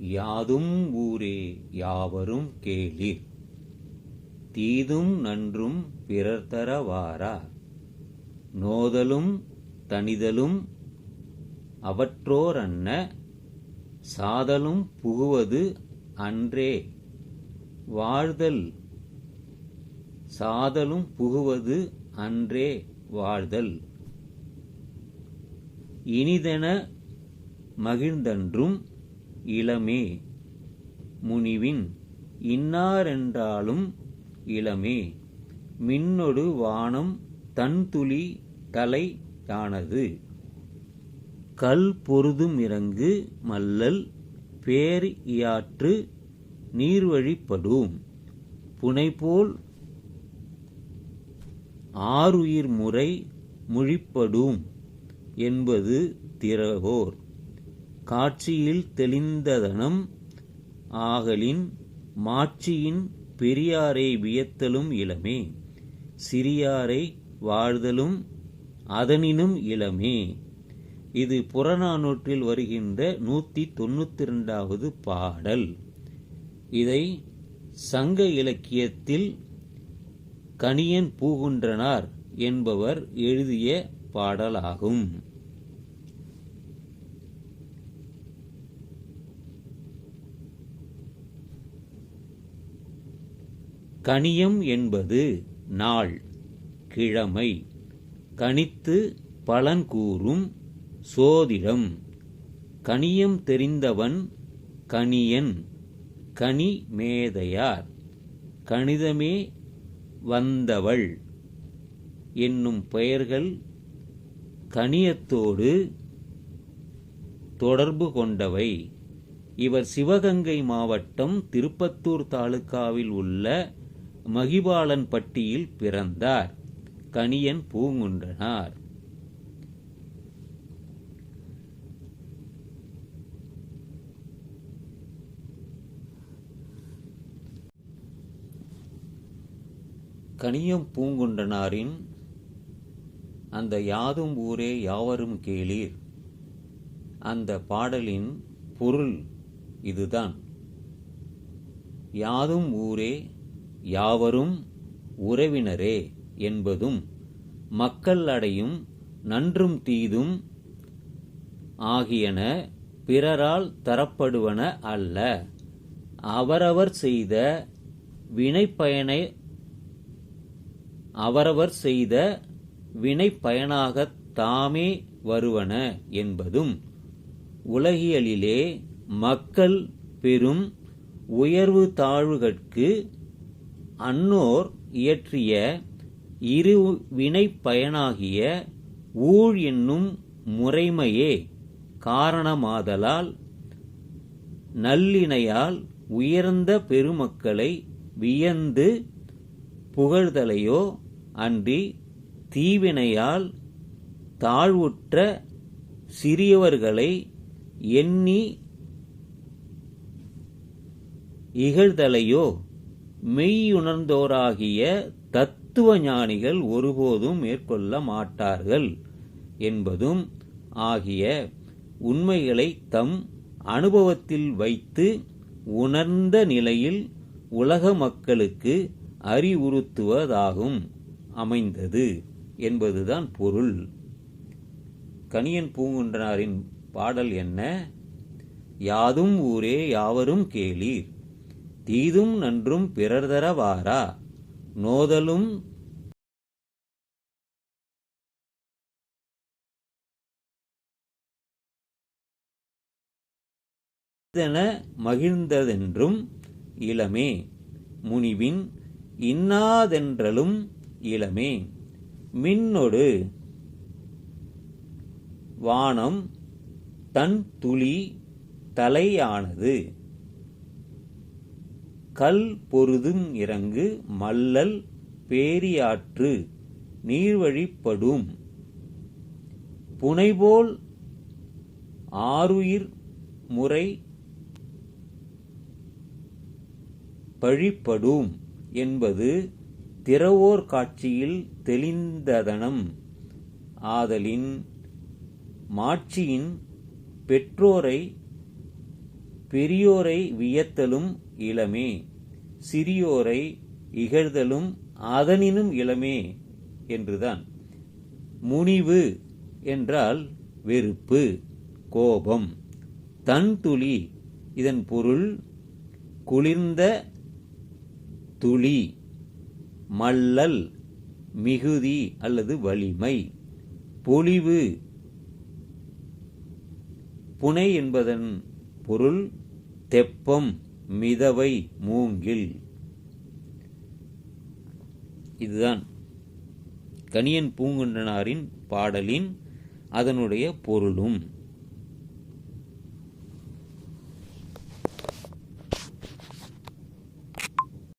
யாதும் ஊரே யாவரும் கேளிர். தீதும் நன்றும் பிறர் தரவாரா நோதலும் தனிதலும் அவற்றோரன்ன சாதலும் புகுவது அன்றே. வாழ்தல் சாதலும் புகுவது அன்றே வாழ்தல். இனிதென மகிழ்ந்தன்றும் இளமே. முனிவின் இன்னாரென்றாலும் இளமே. மின்னொடு வானம் தன்துளி தலை யானது. கல் பொருதும் இறங்கு மல்லல் பேர் இயாற்று நீர்வழிப்படும். புனைபோல் ஆறுயிர் முறை முழிப்படும் என்பது திறவோர் காட்சியில் தெளிந்ததனம் ஆகலின் மாட்சியின் பெரியாரை வியத்தலும் இளமே சிறியாரை வாழ்தலும் அதனினும் இளமே. இது புறநானூற்றில் வருகின்ற நூற்றி தொண்ணூற்றி ரெண்டாவது பாடல். இதை சங்க இலக்கியத்தில் கணியன் பூகுன்றனார் என்பவர் எழுதிய பாடலாகும். கணியம் என்பது நாள் கிழமை. கணித்து பலன் கூறும் சோதிடம். கணியம் தெரிந்தவன் கணியன் கனி மேதையார். கணிதமே வந்தவள் என்னும் பெயர்கள் கணியத்தோடு தொடர்பு கொண்டவை. இவர் சிவகங்கை மாவட்டம் திருப்பத்தூர் தாலுகாவில் உள்ள மகிபாலன் பட்டியில் பிறந்தார். கணியன் பூங்குன்றனார். கணியம் பூங்குண்டனாரின் அந்த யாதும் ஊரே யாவரும் கேளீர். அந்த பாடலின் பொருள் இதுதான். யாதும் ஊரே யாவரும் உறவினரே என்பதும் மக்கள் அடையும் நன்றும் தீதும் ஆகியன பிறரால் தரப்படுவன அல்ல. அவரவர் செய்த வினைப்பயனை அவரவர் செய்த வினைப்பயனாக தாமே வருவன என்பதும் உலகியலிலே மக்கள் பெரும் உயர்வு தாழ்வுகட்கு அன்னோர் இயற்றிய இரு வினை பயனாகிய ஊழ் என்னும் முறைமையே காரணமாதலால் நல்லிணையால் உயர்ந்த பெருமக்களை வியந்து புகழ்தலையோ அன்றி தீவினையால் தாழ்வுற்ற சிறியவர்களை எண்ணி இகழ்தலையோ மெய்யுணர்ந்தோராகிய தத்துவ ஞானிகள் ஒருபோதும் மேற்கொள்ள மாட்டார்கள் என்பதும் ஆகிய உண்மைகளை தம் அனுபவத்தில் வைத்து உணர்ந்த நிலையில் உலக மக்களுக்கு அறிவுறுத்துவதாகும் அமைந்தது என்பதுதான் பொருள். கணியன் பூங்குன்றனாரின் பாடல் என்ன? யாதும் ஊரே யாவரும் கேளீர். தீதும் நன்றும் பிறர் நோதலும் இதென மகிழ்ந்ததென்றும் இளமே முனிவின் இன்னாதென்றலும் இளமே. மின்னொடு வானம் தன் துளி தலையானது. கல் பொருதும் இறங்கு மல்லல் பேரியாற்று நீர்வழிப்படும். புனைபோல் ஆருயிர் முறை பழிப்படும் என்பது திறவோர் காட்சியில் தெளிந்ததனம். ஆதலின் மாட்சியின் பெற்றோரை பெரியோரை வியத்தலும் இளமே சிறியோரை இகழ்தலும் அதனினும் இளமே என்றுதான். முனிவு என்றால் வெறுப்பு கோபம். தன்துளி இதன் பொருள் குளிர்ந்த துளி மல்லல் மிகுதி அல்லது வலிமை. பொலிவு புனை என்பதன் பொருள் தெப்பம் மிதவை மூங்கில். இதுதான். கணியன் பூங்குன்றனாரின் பாடலின் அதனுடைய பொருளும்.